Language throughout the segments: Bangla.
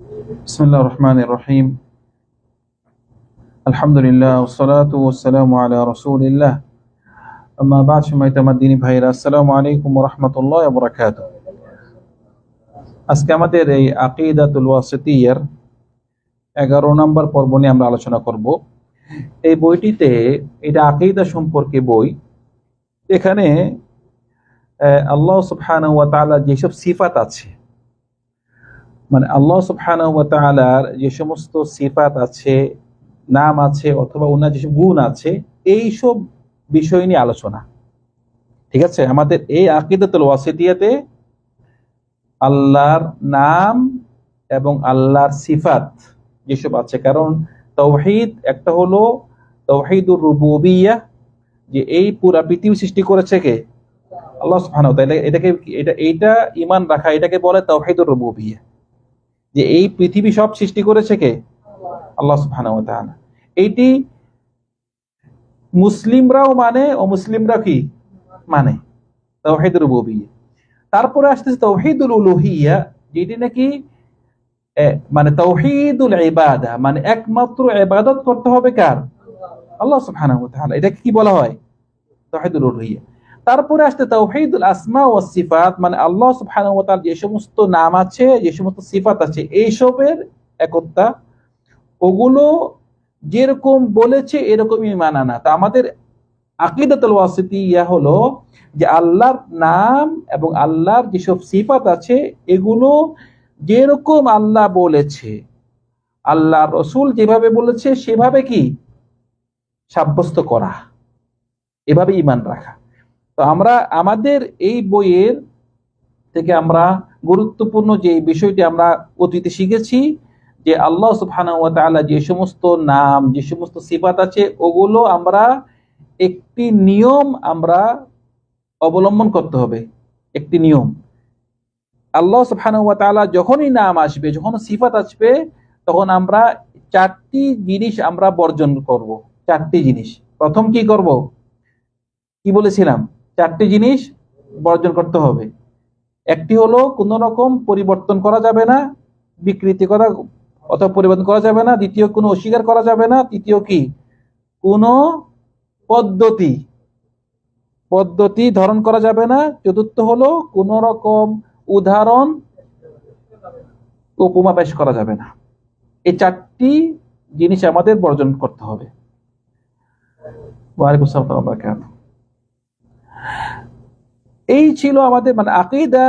বিসমিল্লাহ রহমান রহিম আলহামদুলিল্লাহ রসুলিল্লাহ আমার দিনী ভাইরা আসসালামু আলাইকুম রহমতুল্লাহ বরাকাত আজকে আমাদের এই আকিদাতুল এগারো নম্বর পর্ব নিয়ে আমরা আলোচনা করব এই বইটিতে এটা আকিদা সম্পর্কে বই এখানে আল্লাহ সুবহান ওয়া তালা যেসব সিফাত আছে মানে আল্লাহ সুবহানাহু ওয়া যে সমস্ত সিফাত আছে, নাম আছে অথবা ওনার যেসব গুণ আছে, এই সব বিষয় নিয়ে আলোচনা। ঠিক আছে? আমাদের এই আকিদাতুল ওয়াসিতিয়াতে আল্লাহর নাম এবং আল্লাহর সিফাত যেসব আছে। কারণ তৌহিদ একটা হলো তৌহিদুর রুবুবিয়া, যে এই পুরা পৃথিবী সৃষ্টি করেছে কে? আল্লাহ তাআলা। এটাকে এটা এইটা ঈমান রাখা, এটাকে বলে তাওহীদুর রুবুবিয়া। যে এই পৃথিবী সব সৃষ্টি করেছে কে? আল্লাহ তাআলা। এইটি মুসলিমরাও মানে ও মুসলিমরা কি? মানে। তারপরে আসতেছে তাওহীদুল উলুহিয়া যেটি নাকি মানে তাওহীদুল ইবাদা মানে একমাত্র ইবাদত করতে হবে কার? আল্লাহ তাআলা। এটাকে কি বলা হয়? তাওহীদুল উলুহিয়া তারপরে আসতে তাওহীদুল আসমা ওয়া সিফাত মানে আল্লাহ সুবহানাহু ওয়া তাআলা যে সমস্ত নাম আছে, যে সমস্ত সিফাত আছে, এইসবের একতা, ওগুলো যেরকম বলেছে এরকমই মানা না তা আমাদের আকিদাতুল ওয়াসিতিয়া হলো যে আল্লাহর নাম এবং আল্লাহর যেসব সিফাত আছে, এগুলো যেরকম আল্লাহ বলেছে আল্লাহ রসুল যেভাবে বলেছে, সেভাবে কি? সাব্যস্ত করা। এভাবে ইমান রাখা। তো আমরা আমাদের এই বইয়ের থেকে আমরা গুরুত্বপূর্ণ যে বিষয়টি আমরা অতীতে শিখেছি, যে আল্লাহ ওয়া যে সমস্ত নাম, যে সমস্ত সিফাত আছে, ওগুলো আমরা একটি নিয়ম আমরা অবলম্বন করতে হবে। একটি নিয়ম। আল্লাহ ওয়া তাআলা যখনই নাম আসবে, যখন সিফাত আসবে, তখন আমরা চারটি জিনিস আমরা বর্জন করব। চারটি জিনিস। প্রথম কি করব? কি বলেছিলাম? চারটি জিনিস বর্জন করতে হবে। একটি হলো কোন রকম পরিবর্তন করা যাবে না, বিকৃতি করা অথবা পরিবর্তন করা যাবে না, দ্বিতীয় কোনো অস্বীকার করা যাবে না, তৃতীয় কি? কোনো পদ্ধতি পদ্ধতি ধারণ করা যাবে না। চতুর্থ হলো কোন রকম উদাহরণ উপমা পেশ করা যাবে না। এই চারটি জিনিস আমাদের বর্জন করতে হবে। ওয়ালাইকুম আসসালাম। এই ছিল আমাদের মানে আকিদা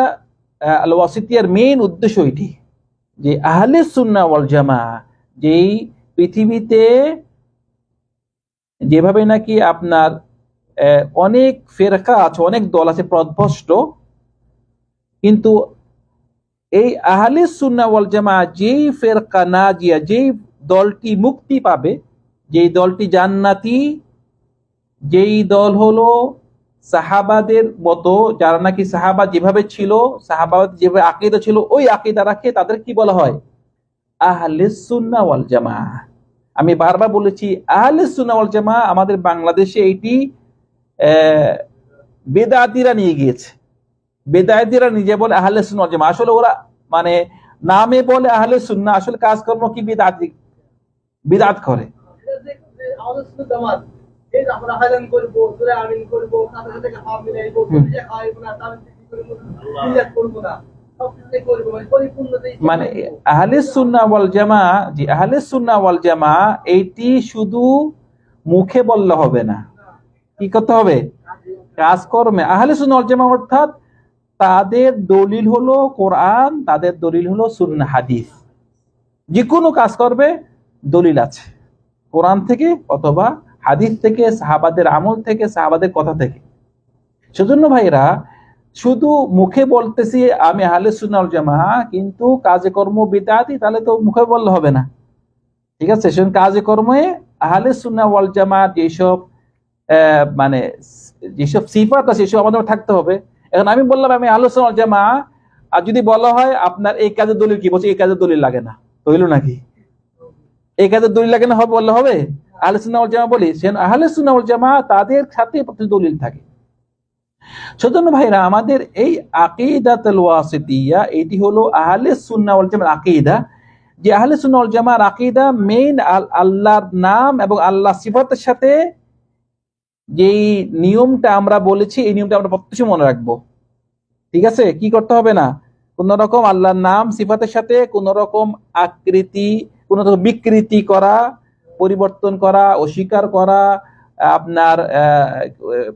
আল ওয়াসিতিয়ার মেইন উদ্দেশ্য এটি, যে আহলে সুন্নাহ ওয়াল জামা যেই পৃথিবীতে যেভাবে নাকি আপনার অনেক ফেরকা আছে, অনেক দল আছে প্রদভষ্ট কিন্তু এই আহলে সুন্নাহ ওয়াল জামা যেই ফেরকা না নাজিয়া, যেই দলটি মুক্তি পাবে, যেই দলটি জান্নাতি, যেই দল হলো সাহাবাদের মতো যারা নাকি সাহাবা যেভাবে ছিল সাহাবাদ যেভাবে আকিদা ছিল ওই আকিদা রাখে তাদের কি বলা হয়? আহলে ওয়াল জামা আমি বারবার বলেছি আহলে ওয়াল জামা আমাদের বাংলাদেশে এইটি আহ, বেদাতিরা নিয়ে গিয়েছে। বেদায়তিরা নিজে বলে আহলে ওয়াল জামা আসলে ওরা মানে নামে বলে আহলে সুন্না আসলে কাজকর্ম কি বিদাতি? বিদাত করে। আমরা করব আমিন করব তাদের সাথে মিলাইবো না তাদের করব না করব মানে মানে আহলে সুন্নাহ ওয়াল জামা জি আহলে সুন্নাহ ওয়াল জামা এইটি শুধু মুখে বললে হবে না। কি করতে হবে? কাজকর্মে। আহলে সুন্নাহ ওয়াল জামা অর্থাৎ তাদের দলিল হলো কোরআন তাদের দলিল হলো সুন্না হাদিস। যে কোনো কাজ করবে দলিল আছে। কোরআন থেকে অথবা হাদিস থেকে, সাহাবাদের আমল থেকে, সাহাবাদের কথা থেকে। সেজন্য ভাইরা, শুধু মুখে বলতেছি আমি আহলে ওয়াল জামা কিন্তু কাজে কর্ম বিদাতি, তাহলে তো মুখে বললে হবে না। ঠিক আছে? সেজন্য কাজে কর্মে আহলে সুন্নাহ ওয়াল জামা যেসব মানে যেসব সিফাত আছে, সেসব আমাদের থাকতে হবে। এখন আমি বললাম, আমি আহলে ওয়াল জামা আর যদি বলা হয় আপনার এই কাজের দলিল কি? বলছে, এই কাজের দলিল লাগে না। হইল নাকি? এই কাজের দলিল লাগে না, হবে বললে হবে? আহলে সুন্নাহ ওয়াল জামা বলি সে আহলে সুন্নাহ জামা তাদের সাথে দলিল থাকে। সেজন্য ভাইরা, আমাদের এই আকিদাতুল ওয়াসিতিয়া, এটি হলো আহলে সুন্নাহ ওয়াল জামাত আকিদা। যে আহলে সুন্নাল জামার আকিদা মেইন আল্লাহর নাম এবং আল্লাহ সিফাতের সাথে যেই নিয়মটা আমরা বলেছি, এই নিয়মটা আমরা প্রত্যেক মনে রাখব। ঠিক আছে? কি করতে হবে না? কোন রকম আল্লাহর নাম, সিফাতের সাথে কোন রকম আকৃতি, কোন রকম বিকৃতি করা পরিবর্তন করা, অস্বীকার করা, আপনার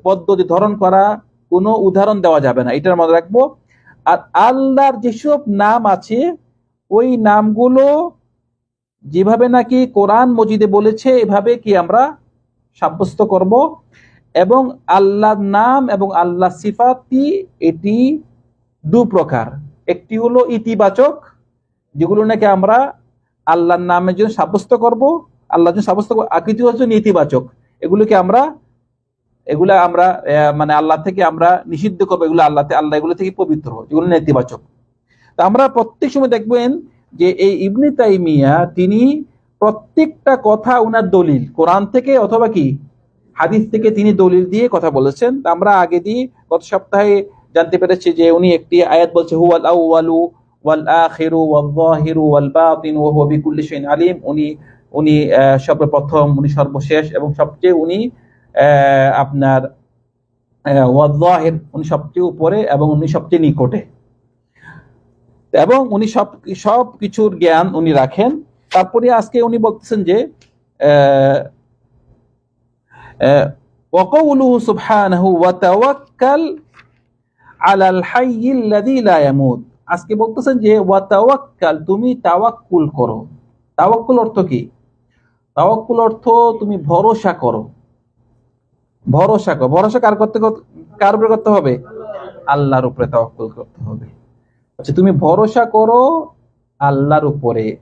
পদ্ধতি ধরন করা, কোনো উদাহরণ দেওয়া যাবে না। এটার মনে রাখব। আর আল্লাহর যেসব নাম আছে, ওই নামগুলো যেভাবে নাকি কোরআন মজিদে বলেছে, এভাবে কি আমরা সাব্যস্ত করব। এবং আল্লাহর নাম এবং আল্লাহ সিফাতি এটি দু প্রকার। একটি হলো ইতিবাচক, যেগুলো নাকি আমরা আল্লাহর নামের জন্য সাব্যস্ত করব। আল্লাহর জন্য সাব্যস্ত আকৃতি হচ্ছে নেতিবাচক, এগুলোকে আমরা, এগুলা আমরা মানে আল্লাহ থেকে আমরা নিষিদ্ধ করব, এগুলো আল্লাহ আল্লাহ এগুলো থেকে পবিত্র যেগুলো নেতিবাচক। তা আমরা প্রত্যেক সময় দেখবেন যে এই ইবনে তাইমিয়া তিনি প্রত্যেকটা কথা উনার দলিল, কোরআন থেকে অথবা কি? হাদিস থেকে তিনি দলিল দিয়ে কথা বলেছেন। তা আমরা আগে দিয়ে গত সপ্তাহে জানতে পেরেছি যে উনি একটি আয়াত বলছে, হুয়াল আউয়ালু ওয়াল আখিরু ওয়াল যাহিরু ওয়াল বাতিন ওয়া আলিম। উনি উনি আহ, সর্বপ্রথম উনি সর্বশেষ এবং সবচেয়ে উনি আহ, আপনার আহ, ওয়াল যাহির উনি সবচেয়ে উপরে এবং উনি সবচেয়ে নিকটে এবং উনি সব সব কিছুর জ্ঞান উনি রাখেন তারপরে আজকে উনি বলতেছেন যে আহ, আহ, وقوله سبحانه وتوكل على الحي الذي لا يموت আজকে বলতেছেন যে ওয়াতাওয়াক্কাল তুমি তাওয়াক্কুল করো তাওয়াক্কুল অর্থ কি তাওয়াক্কুল অর্থ তুমি ভরসা করো। ভরসা করো। ভরসা কার করতে কার উপরে করতে হবে? আল্লাহর উপরে তাওয়াক্কুল করতে হবে। আচ্ছা তুমি ভরসা করো আল্লাহর উপরে।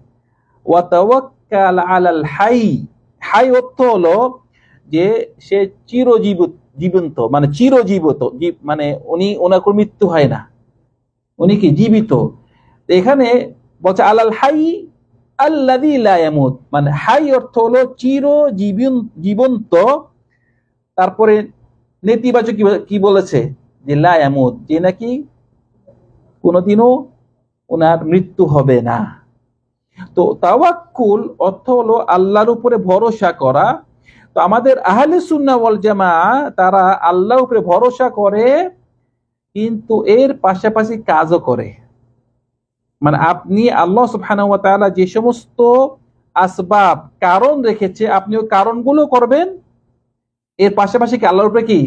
ওয়াতাওয়াক্কাল আলাল হাই। হাই অর্থ হলো যে সে চিরজীব জীবন্ত মানে চিরজীবিত জীব- মানে উনি ওনার কোনো মৃত্যু হয় না। উনি কি? জীবিত। এখানে বলছে আলাল হাই আল্লাদি লায়ামুত মানে হাই অর্থ হলো চির জীবন- জীবন্ত। তারপরে নেতিবাচক কি বলে- কি বলেছে? যে লায়ামুত যে নাকি কোনোদিনও ওনার মৃত্যু হবে না। তো তাওয়াক্কুল অর্থ হলো আল্লাহর উপরে ভরসা করা। তো আমাদের আহলে সুন্নাহ ওয়াল জামা তারা আল্লাহর উপরে ভরসা করে, কিন্তু এর পাশাপাশি কাজও করে। মানে আপনি আল্লাহ ওয়া যে সমস্ত আসবাব, কারণ রেখেছে, আপনি ওই কারণগুলো করবেন। এর পাশাপাশি কি আল্লাহর উপরে কি?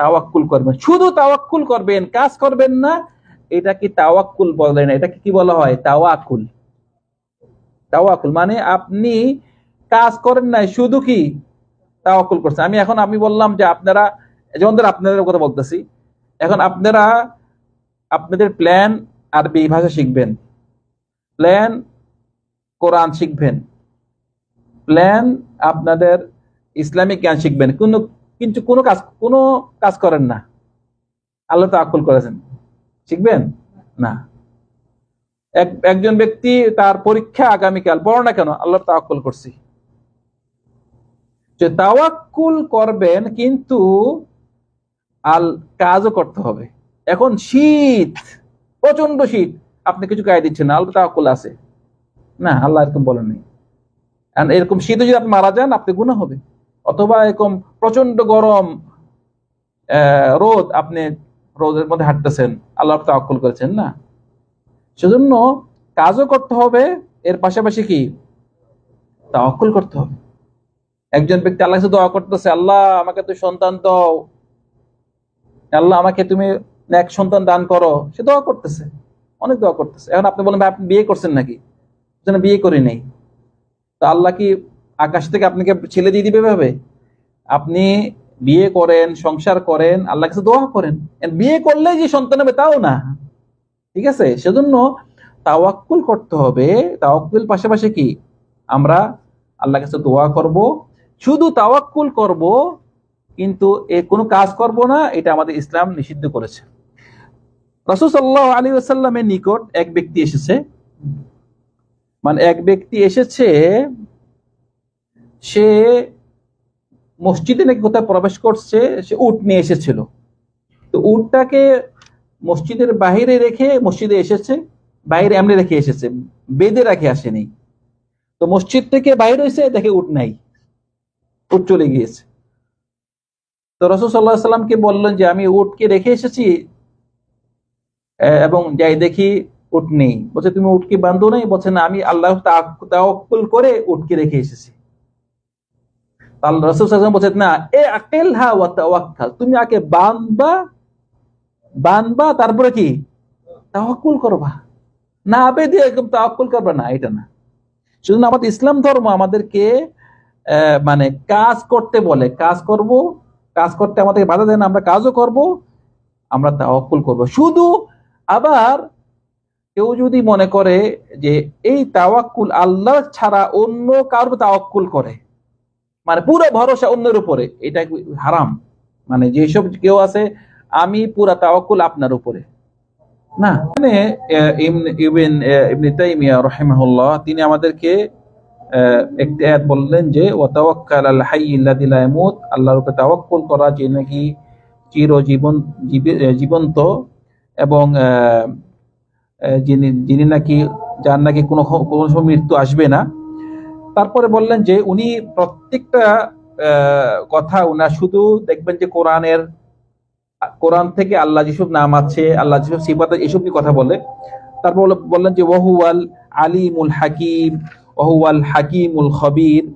তাওয়াক্কুল করবেন। শুধু তাওয়াক্কুল করবেন, কাজ করবেন না, এটা কি তাওয়াক্কুল বলে না? এটাকে কি বলা হয়? তাওয়াক্কুল তাওয়াক্কুল মানে আপনি কাজ করেন নাই, শুধু কি? তাওয়াক্কুল করছেন। আমি এখন, আমি বললাম যে আপনারা, যেমন ধর আপনাদের কথা বলতেছি। এখন আপনারা, আপনাদের প্ল্যান আরবি ভাষা শিখবেন। প্ল্যান কোরআন শিখবেন। প্ল্যান আপনাদের ইসলামিক জ্ঞান শিখবেন। কোনো, কিন্তু কোনো কাজ কোনো কাজ করেন না। আল্লাহ তো আকল করেছেন। শিখবেন? না। এক, একজন ব্যক্তি তার পরীক্ষা আগামীকাল, বড় না কেন, আল্লাহ তাওয়াক্কুল করছি। যে তাওয়াক্কুল করবেন, কিন্তু আল, কাজও করতে হবে। এখন শীত। প্রচণ্ড শীত। আপনি কিছু গায়ে দিচ্ছেন না, আল্লাহ তাওয়াক্কুল আছে। না, আল্লাহ এরকম বলেন এরকম শীতে যদি আপনি মারা যান আপনি গুণা হবে। অথবা এরকম প্রচণ্ড গরম রোদ, আপনি রোদের মধ্যে হাঁটতেছেন, আল্লাহ তাওয়াক্কুল করেছেন, না। সেজন্য কাজও করতে হবে, এর পাশাপাশি কি? তা তাওয়াক্কুল করতে হবে। একজন ব্যক্তি আল্লাহ দোয়া করতেছে, আল্লাহ, আমাকে তুই সন্তান দাও। আল্লাহ, আমাকে তুমি এক সন্তান দান করো, সে দোয়া করতেছে, অনেক দোয়া করতেছে। এখন আপনি বলেন আপনি বিয়ে করছেন নাকি? যেন বিয়ে করি নেই। তো আল্লাহ কি আকাশ থেকে আপনাকে ছেলে দিয়ে দিবে ভাবে আপনি বিয়ে করেন, সংসার করেন আল্লাহ কাছে দোয়া করেন। বিয়ে করলে যে সন্তান হবে তাও না। ঠিক আছে? সেজন্য তাওয়াক্কুল করতে হবে। তাওয়াক্কুল পাশাপাশি কি? আমরা আল্লাহ কাছে দোয়া করব। শুধু তাওয়াক্কুল করব, কিন্তু এ কোনো কাজ করব না, এটা আমাদের ইসলাম নিষিদ্ধ করেছে। রসুল সাল্লাহ আলী আসাল্লামের নিকট এক ব্যক্তি এসেছে। মানে এক ব্যক্তি এসেছে, সে মসজিদে নাকি কোথায় প্রবেশ করছে, সে উট নিয়ে এসেছিল। তো উটটাকে মসজিদের বাহিরে রেখে মসজিদে এসেছে, বাইরে এমনি রেখে এসেছে, বেঁধে রেখে আসেনি। তো মসজিদ থেকে বাইরে হয়েছে, দেখে উঠ নাই উঠ চলে গিয়েছে। তো রসুল সাল্লাহ সাল্লামকে বললেন যে, আমি উটকে রেখে এসেছি এবং যাই দেখি উট নেই। বলছে, তুমি উটকে বান্ধো নাই? বলছে, না, আমি আল্লাহ তাওয়াক্কুল করে উটকে রেখে এসেছি। আল্লাহ না, এ আকেল হা ওয়া তুমি আগে বানবা বানবা তারপরে কি? তাওয়াক্কুল করবা। না বেঁধে একদম তাওয়াক্কুল করবা না, এটা না। শুধু আমাদের ইসলাম ধর্ম আমাদেরকে মানে কাজ করতে বলে। কাজ করব, কাজ করতে আমাদেরকে বাধা দেয় না, আমরা কাজও করব, আমরা তাওয়াক্কুল করব। শুধু আবার কেউ যদি মনে করে যে এই তাওয়াক্কুল আল্লাহ ছাড়া অন্য কারোর তাওয়াক্কুল করে মানে পুরো ভরসা অন্যের উপরে, এটা হারাম? মানে যেসব কেউ আছে, আমি পুরা তাওয়াক্কুল আপনার উপরে। না। মানে ইবন- ইবন তাইমিয়া রাহিমাহুল্লাহ, তিনি আমাদেরকে একটি আয়াত বললেন যে, ওয়া তাওয়াক্কাল আল লাযী লা ইয়ামুত আল্লাহর উপরে তাওয়াক্কুল করা যে নাকি চিরজীবন জীবন্ত এবং যিনি যিনি নাকি, যার নাকি কোনো কোনো সময় মৃত্যু আসবে না। তারপরে বললেন যে উনি প্রত্যেকটা কথা উনার শুধু দেখবেন যে কোরআনের, কোরআন থেকে আল্লাহ যেসব নাম আছে, আল্লাহ যেসব সিফাত এসব নিয়ে কথা বলে। তারপর বলে- বললেন যে ওয়াহুয়াল আলিমুল হাকিম ওহুয়াল হাকিমুল খবির,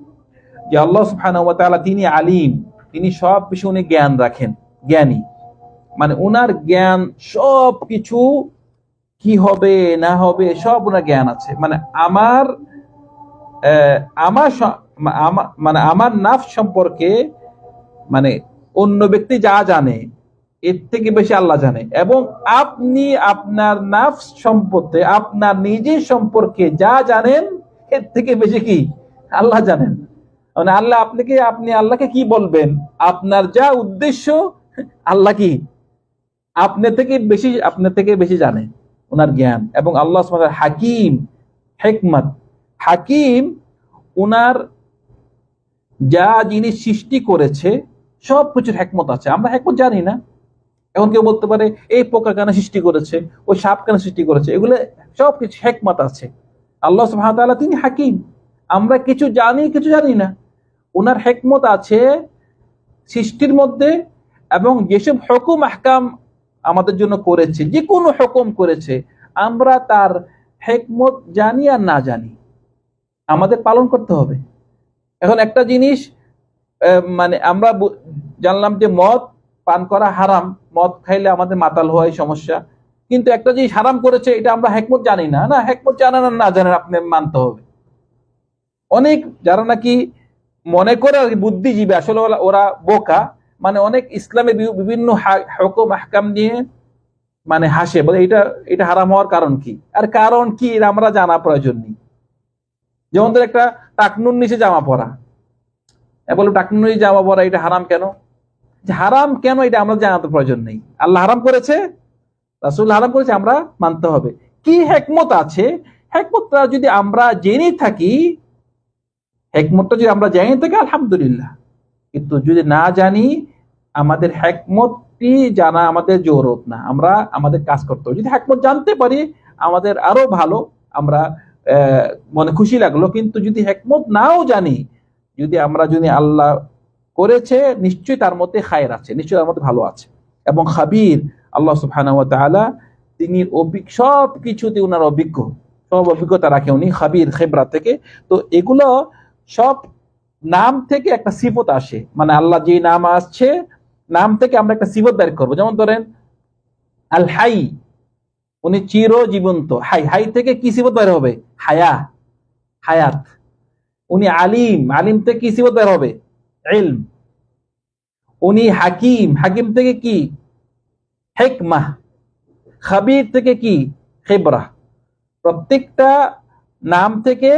যে আল্লাহ সুবহানাহু তিনি আলিম, তিনি সব কিছু উনি জ্ঞান রাখেন, জ্ঞানী। মানে উনার জ্ঞান সব কিছু কি হবে, না হবে, সব ওনার জ্ঞান আছে। মানে আমার আমার মানে আমার নাফ সম্পর্কে মানে অন্য ব্যক্তি যা জানে, এর থেকে বেশি আল্লাহ জানে। এবং আপনি আপনার নাফ সম্পর্কে, আপনার নিজের সম্পর্কে যা জানেন, এর থেকে বেশি কি? আল্লাহ জানেন। মানে আল্লাহ আপনাকে, আপনি আল্লাহকে কি বলবেন? আপনার যা উদ্দেশ্য, আল্লাহ কি? আপনার থেকে বেশি আপনার থেকে বেশি জানে ওনার জ্ঞান। এবং আল্লাহ হাকিম, হেকমত। হাকিম ওনার যা জিনিস সৃষ্টি করেছে, সব কিছুর হেকমত আছে। আমরা হেকমত জানি না। এখন কেউ বলতে পারে, এই পোকা কেন সৃষ্টি করেছে, ওই সাপ কেন সৃষ্টি করেছে। এগুলো সব কিছু হেকমত আছে। আল্লাহ তাআলা তিনি হাকিম। আমরা কিছু জানি কিছু জানি না। ওনার হেকমত আছে সৃষ্টির মধ্যে এবং যেসব হুকুম, আহকাম আমাদের জন্য করেছে, যে কোনো হুকুম করেছে, আমরা তার হেকমত জানি আর না জানি। আমাদের পালন করতে হবে। এখন একটা জিনিস মানে আমরা জানলাম যে মদ পান করা হারাম, মদ খাইলে আমাদের মাতাল হয় সমস্যা। কিন্তু একটা জিনিস হারাম করেছে, এটা আমরা হেকমত জানি না। না, হেকমত জানেন না জানেন আপনি মানতে হবে। অনেক যারা নাকি মনে করে বুদ্ধিজীবী, আসলে ওরা বোকা মানে অনেক ইসলামের বিভিন্ন হুকুম আহকাম নিয়ে মানে হাসে। বলে এটা এটা হারাম হওয়ার কারণ কি? আর কারণ কি? আমরা জানা প্রয়োজন নেই। যেমন ধর একটা টাকনুর নিচে জামা পরা। বলে, টাকনুর নিচে জামা পরা, এটা হারাম কেন? হারাম কেন? এটা আমরা জানাতে প্রয়োজন নেই। আল্লাহ হারাম করেছে? রাসুল হারাম করেছে, আমরা মানতে হবে। কি হেকমত আছে? হেকমতটা যদি আমরা জেনে থাকি, হেকমতটা যদি আমরা জেনে থাকি, আলহামদুলিল্লাহ। কিন্তু যদি না জানি আমাদের হেকমতটি জানা আমাদের জরুরত না। আমরা আমাদের কাজ করতে হবে। যদি হেকমত জানতে পারি, আমাদের আরও ভালো। আমরা মনে খুশি লাগল। কিন্তু যদি হেকমত নাও জানি, যদি আমরা, যদি আল্লাহ করেছে, নিশ্চয়ই তার মধ্যে খায়ের আছে। নিশ্চয়ই তার মধ্যে ভালো আছে। এবং খাবির, আল্লাহ ওয়া তিনি অভিজ্ঞ সব কিছুতে ওনার অভিজ্ঞ। সব অভিজ্ঞতা রাখে উনি খাবির খেবরা থেকে। তো এগুলো সব নাম থেকে একটা সিফত আসে। মানে আল্লাহ যে নাম আসছে নাম থেকে আমরা একটা সিফত বের করব। যেমন ধরেন, আল হাই, উনি চির জীবন্ত হাই হাই থেকে কি সিফত বের হবে? হায়া, হায়াত। উনি আলিম আলিম থেকে কি সিফত বের হবে? ইলম। উনি হাকিম হাকিম থেকে কি? হেকমাহ খাবির থেকে কি? খেবরা। প্রত্যেকটা নাম থেকে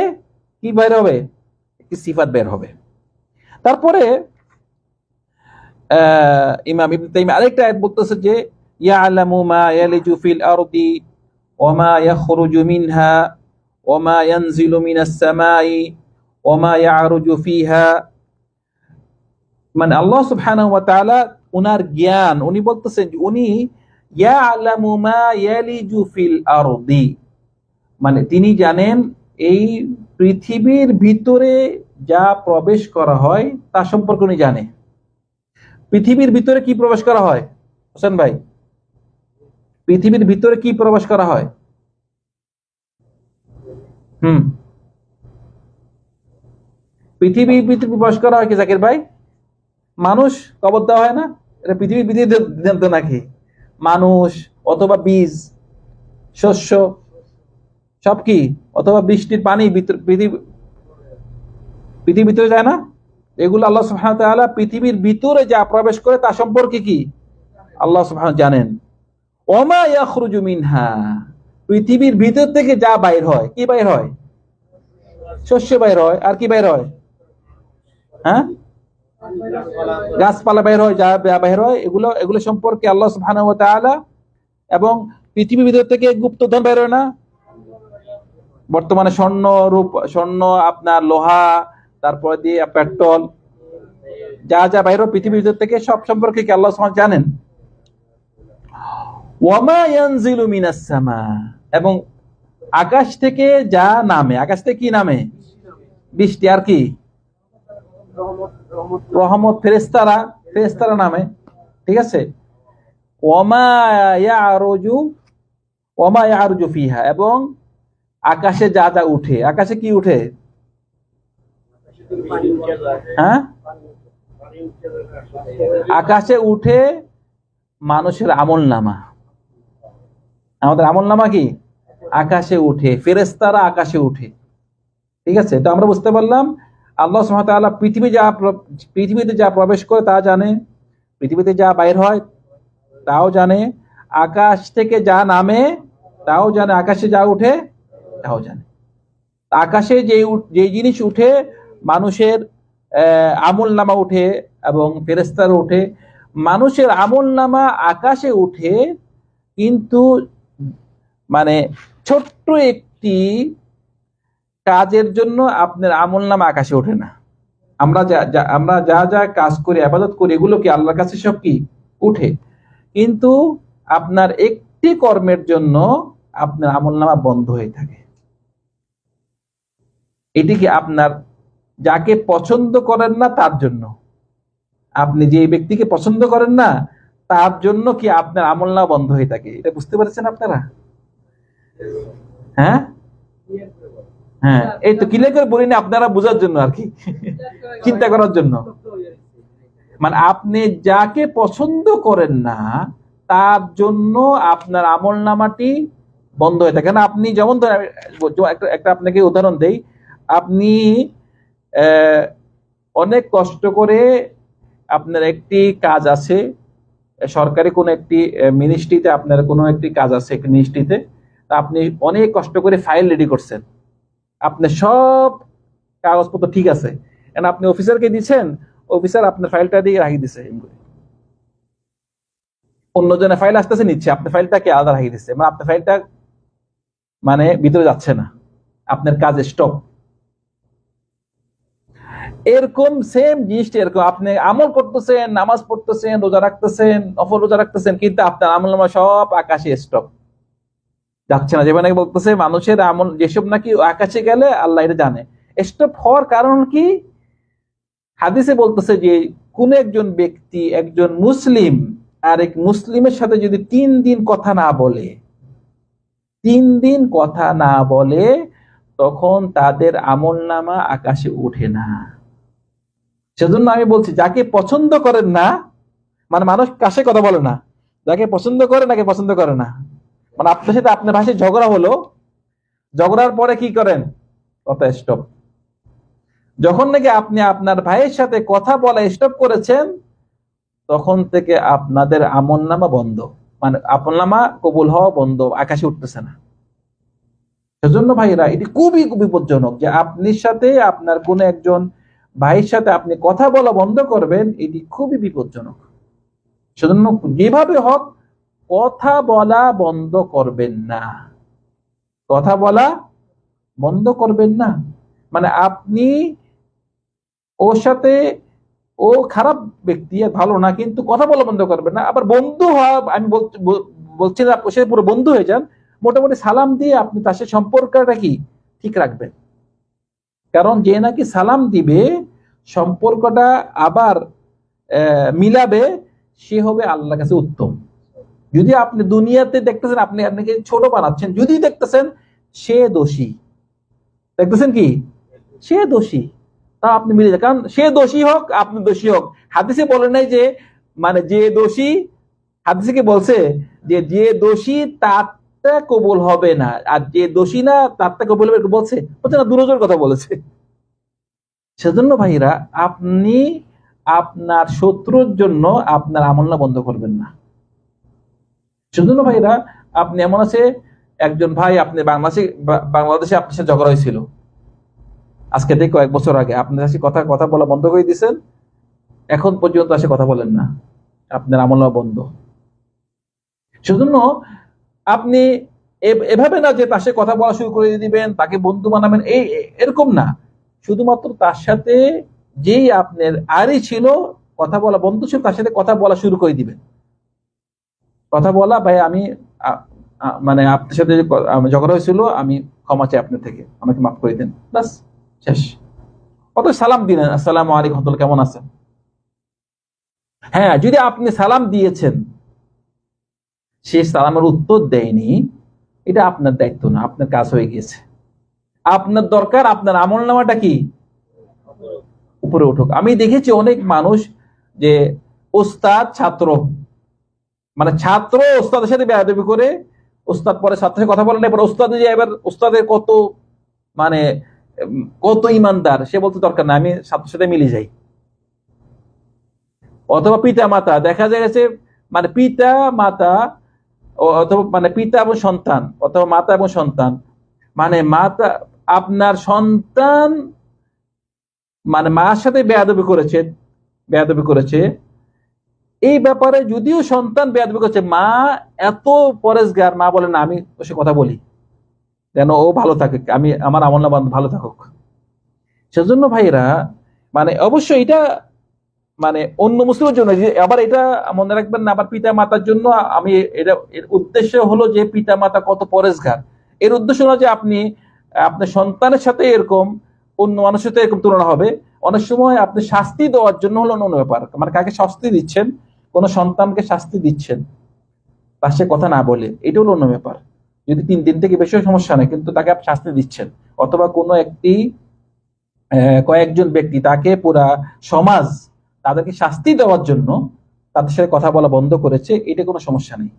কি বের হবে? একটি সিফাত বের হবে। তারপরে ইমাম ইবনে তাইমিয়া আরেকটা আয়াত বলতেছে যে, ইয়ালামু মা ইয়ালিজু ফিল আরদি ওমা ইয়াখরুজু মিনহা ওমা ইয়ানজিলু মিনাস সামাই ওমা ইয়ারুজু ফিহা। মানে আল্লাহ সুবহানাহু ওয়া তাআলা উনার জ্ঞান, উনি বলতেছেন যে, উনি ইয়ালামু মা ইয়ালিজু ফিল আরদি। মানে তিনি জানেন এই পৃথিবীর ভিতরে যা প্রবেশ করা হয় তা সম্পর্কে উনি জানে। পৃথিবীর ভিতরে কি প্রবেশ করা হয়? হোসেন ভাই, পৃথিবীর ভিতরে কি প্রবেশ করা হয়? হুম। ভিতরে প্রবেশ করা হয় কি জাকির ভাই? মানুষ কবর দেওয়া হয় না? এটা পৃথিবীর জানতো নাকি? মানুষ অথবা বীজ, শস্য সব কি অথবা বৃষ্টির পানি পৃথিবী পৃথিবীর ভিতরে যায় না? এগুলো আল্লাহ সুবহানাহু পৃথিবীর ভিতরে যা প্রবেশ করে তা সম্পর্কে কি? আল্লাহ সুবহানাহু জানেন। ইয়াখরুজু মিনহা। পৃথিবীর ভিতর থেকে যা বাইর হয়, কি বাইর হয়? শস্য বাইর হয়। আর কি বাইর হয়? হ্যাঁ? গাছপালা বাইর হয়, যা বাইর হয়, এগুলো এগুলো সম্পর্কে আল্লাহ সুবহানাহু এবং পৃথিবীর ভিতর থেকে গুপ্তধন বের হয় না? বর্তমানে স্বর্ণ, রূপ, স্বর্ণ, আপনার লোহা তারপরে দিয়ে পেট্রোল, যা যা বাইর পৃথিবীর ভিতর থেকে সব সম্পর্কে কি আল্লাহ জানেন? এবং আকাশ থেকে যা নামে, আকাশ থেকে কি নামে? বৃষ্টি, আর কি? রহমত ফেরেস্তারা ফেরেস্তারা নামে, ঠিক আছে? ওমা ইয়ারুজু ওমা ইয়ারুজু ফিহা, এবং আকাশে যা যা উঠে, আকাশে কি উঠে? হ্যাঁ? আকাশে উঠে মানুষের আমল নামা আমাদের আমল নামা কি? আকাশে উঠে ফেরেস্তারা আকাশে উঠে। ঠিক আছে? তো আমরা বুঝতে পারলাম। আল্লাহ তাআলা পৃথিবী যা পৃথিবীতে যা প্রবেশ করে তা জানে। পৃথিবীতে যা বাইর হয় তাও জানে। আকাশ থেকে যা নামে তাও জানে। আকাশে যা উঠে তাও জানে। আকাশে যে যে জিনিস উঠে মানুষের আমল নামা উঠে এবং ফেরেস্তার উঠে। মানুষের আমল নামা আকাশে উঠে কিন্তু মানে ছোট্ট একটি কাজের জন্য আপনার আমল নামা আকাশে ওঠে না। আমরা যা আমরা যা যা কাজ করি, আবাদত করি, এগুলো কি আল্লাহর কাছে সব কি? উঠে। কিন্তু আপনার একটি কর্মের জন্য আপনার আমল নামা বন্ধ হয়ে থাকে। এটি কি আপনার যাকে পছন্দ করেন না তার জন্য। আপনি যে ব্যক্তিকে পছন্দ করেন না তার জন্য কি আপনার আমল নামা বন্ধ হয়ে থাকে? এটা বুঝতে পারছেন আপনারা? হ্যাঁ? হ্যাঁ এই তো ক্লিয়ার করে বলিনি আপনারা বোঝার জন্য আর কি। চিন্তা করার জন্য। মানে আপনি যাকে পছন্দ করেন না তার জন্য আপনার আমল নামাটি বন্ধ হয়ে থাকে। না আপনি যেমন ধরেন, একটা আপনাকে উদাহরণ দেই। আপনি অনেক কষ্ট করে আপনার একটি কাজ আছে সরকারি কোনো একটি মিনিস্ট্রিতে আপনার কোনো একটি কাজ আছে মিনিস্ট্রিতে আপনি অনেক কষ্ট করে ফাইল রেডি করছেন। আপনার সব কাগজপত্র ঠিক আছে। এখন আপনি অফিসারকে দিচ্ছেন অফিসার আপনার ফাইলটা দিয়ে রাখি দিছে। অন্যজনের ফাইল আসতেছে, নিচ্ছে। আপনার ফাইলটাকে আলাদা রাখি দিচ্ছে মানে আপনার ফাইলটা মানে ভিতরে যাচ্ছে না। আপনার কাজ স্টপ এরকম সেম জিনিসটা এরকম। আপনি আমল করতেছেন, নামাজ পড়তেছেন, রোজা রাখতেছেন অফর রোজা রাখতেছেন, কিন্তু আপনার আমল নামা সব আকাশে স্টপ যাচ্ছে না যেমন বলতেছে, মানুষের আমল যেসব নাকি আকাশে গেলে আল্লাহ এটা জানে। স্টপ হওয়ার কারণ কি? হাদিসে বলতেছে যে, কোন একজন ব্যক্তি, একজন মুসলিম আর এক মুসলিমের সাথে যদি তিন দিন কথা না বলে, তিন দিন কথা না বলে, তখন তাদের আমল নামা আকাশে ওঠে না। সেজন্য আমি বলছি, যাকে পছন্দ করেন না মানে মানুষ কাছে কথা বলে না, যাকে পছন্দ করে নাকি পছন্দ করে না। মানে আপনার সাথে আপনার ভাষায় ঝগড়া হলো, ঝগড়ার পরে কি করেন? কথা স্টপ যখন নাকি আপনি আপনার ভাইয়ের সাথে কথা বলা স্টপ করেছেন, তখন থেকে আপনাদের আমল নামা বন্ধ। মানে আমল নামা কবুল হওয়া বন্ধ, আকাশে উঠতেছে না। সেজন্য ভাইরা এটি খুবই খুবই বিপজ্জনক যে আপনির সাথে আপনার কোন একজন ভাইয়ের সাথে আপনি কথা বলা বন্ধ করবেন, এটি খুবই বিপজ্জনক। সেজন্য যেভাবে হোক, কথা বলা বন্ধ করবেন না। কথা বলা বন্ধ করবেন না। মানে আপনি ওর সাথে, ও খারাপ ব্যক্তি ভালো না, কিন্তু কথা বলা বন্ধ করবেন না। আবার বন্ধু হওয়া, আমি বল- বল- বলছি না, সে পুরো বন্ধু হয়ে যান। মোটামুটি সালাম দিয়ে আপনি তার সাথে সম্পর্কটা কি? ঠিক রাখবেন। কারণ যে নাকি সালাম দিবে, সম্পর্কটা আবার মিলাবে, সে হবে আল্লাহর কাছে উত্তম। যদি আপনি দুনিয়াতে দেখতেছেন, আপনি আপনাকে ছোট বানাচ্ছেন, যদি দেখতেছেন, সে দোষী। দেখতেছেন কি? সে দোষী। তা আপনি মিলে কারণ সে দোষী হোক, আপনি দোষী হোক। হাদিসে বলে নাই যে মানে যে দোষী, হাদিসে কি বলছে? যে যে দোষী তারটা কবুল হবে না। আর যে দোষী না তারটা কবুল হবে বলছে বলছে না, দুরজোর কথা বলেছে। সেজন্য ভাইরা আপনি আপনার শত্রুর জন্য আপনার আমলনা বন্ধ করবেন না। সেজন্য ভাইরা আপনি এমন আছে, একজন ভাই আপনি বাংলাদেশে বাংলাদেশে আপনার সাথে ঝগড়া হয়েছিল। আজকে থেকে কয়েক বছর আগে আপনার সাথে কথা কথা বলা বন্ধ করে দিয়েছেন। এখন পর্যন্ত আসে কথা বলেন না। আপনার আমলনা বন্ধ। সেজন্য আপনি এভাবে না যে তার সাথে কথা বলা শুরু করে দিবেন, তাকে বন্ধু বানাবেন, এই এরকম না। শুধুমাত্র তার সাথে যেই আপনার আরই ছিল, কথা বলা বন্ধু ছিল, তার সাথে কথা বলা শুরু করে দিবেন। কথা বলা, ভাই, আমি মানে আপনার সাথে ঝগড়া হয়েছিল, আমি ক্ষমা চাই আপনার থেকে, আমাকে মাফ করে দেন। বাস শেষ। অত সালাম দিলেন? আসসালামু আলাইকুম কেমন আছেন? হ্যাঁ যদি আপনি সালাম দিয়েছেন সে সালামের উত্তর দেয়নি, এটা আপনার দায়িত্ব না, আপনার কাজ হয়ে গিয়েছে। আপনার দরকার, আপনার আমল নামাটা কি? উপরে উঠুক। আমি দেখেছি অনেক মানুষ যে ওস্তাদ, ছাত্র মানে ছাত্র ওস্তাদের সাথে বেয়াদবি করে, ওস্তাদ পরে ছাত্রের কথা বলে না ওস্তাদ যে এবার ওস্তাদের কত মানে কত ইমানদার, সে বলতে দরকার না আমি ছাত্রের সাথে মিলে যাই। অথবা পিতা মাতা দেখা যাচ্ছে মানে পিতা মাতা অথবা মানে পিতা এবং সন্তান, অথবা মাতা এবং সন্তান। মানে মাতা, আপনার সন্তান মানে মার সাথে বেয়াদবি করেছে বেয়াদবি করেছে। এই ব্যাপারে যদিও সন্তান বেয়াদবি করেছে, মা এত পরেশগার, মা বলে, না, আমি সাথে কথা বলি। যেন ও ভালো থাকে, আমি, আমার আমল ভালো থাকুক। সেজন্য ভাইরা মানে অবশ্যই এটা মানে অন্য মুসলিমের জন্য আবার এটা মনে রাখবেন না, আবার পিতা মাতার জন্য আমি এটা, এর উদ্দেশ্য হলো যে পিতা মাতা কত পরেশগার। এর উদ্দেশ্য হলো যে আপনি, আপনার সন্তানের সাথে এরকম, অন্য মানুষের সাথে এরকম তুলনা হবে। অনেক সময় আপনি শাস্তি দেওয়ার জন্য হলো অন্য ব্যাপার। মানে কাকে শাস্তি দিচ্ছেন? কোন সন্তানকে শাস্তি দিচ্ছেন। তার সে কথা না বলে। এটা হলো অন্য ব্যাপার। যদি তিন দিন থেকে বেশি সমস্যা নেই। কিন্তু তাকে আপনি শাস্তি দিচ্ছেন। অথবা কোনো একটি কয়েকজন ব্যক্তি তাকে পুরা সমাজ তাদেরকে শাস্তি দেওয়ার জন্য তাদের সাথে কথা বলা বন্ধ করেছে, এটা কোনো সমস্যা নেই।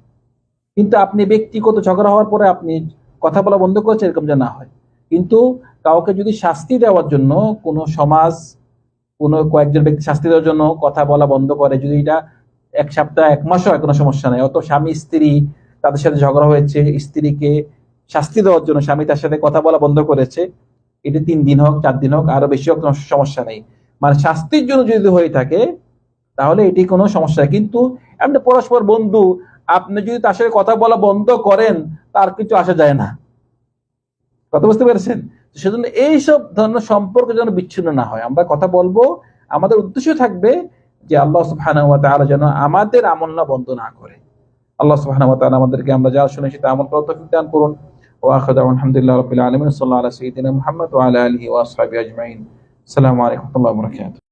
কিন্তু আপনি ব্যক্তিগত ঝগড়া হওয়ার পরে আপনি কথা বলা বন্ধ করেছেন এরকম যে না হয়। কিন্তু কাউকে যদি শাস্তি দেওয়ার জন্য কোনো সমাজ, কোনো কয়েকজন ব্যক্তি শাস্তি দেওয়ার জন্য কথা বলা বন্ধ করে, যদি এটা এক সপ্তাহ, এক মাসও হয়, কোনো সমস্যা নেই। অত স্বামী, স্ত্রী তাদের সাথে ঝগড়া হয়েছে, স্ত্রীকে শাস্তি দেওয়ার জন্য স্বামী তার সাথে কথা বলা বন্ধ করেছে, এটা তিন দিন হোক, চার দিন হোক, আরও বেশি হোক, কোনো সমস্যা নেই। মানে শাস্তির জন্য যদি হয়ে থাকে, তাহলে এটি কোনো সমস্যা কিন্তু আপনি পরস্পর বন্ধু, আপনি যদি তার সাথে কথা বলা বন্ধ করেন, তার কিছু আসা যায় না। কথা বুঝতে পেরেছেন? সেজন্য এইসব ধরনের সম্পর্ক যেন বিচ্ছিন্ন না হয়। আমরা কথা বলব, আমাদের উদ্দেশ্য থাকবে যে আল্লাহ ওয়া যেন আমাদের আমল না বন্ধ না করে। আল্লাহ সুবহানাহু আমাদেরকে আমরা যা শুনেছি সেটা আমল করার তৌফিক দান করুন। ওয়া আখিরু দাওয়ানা আলহামদুলিল্লাহি আলামিন। সাল্লাল্লাহু আলা সাইয়্যিদিনা মুহাম্মদ আলা আলিহি ওয়া আজমাইন। আসসালামু আলাইকুম ওয়া রাহমাতুল্লাহি ওয়া বারাকাতুহু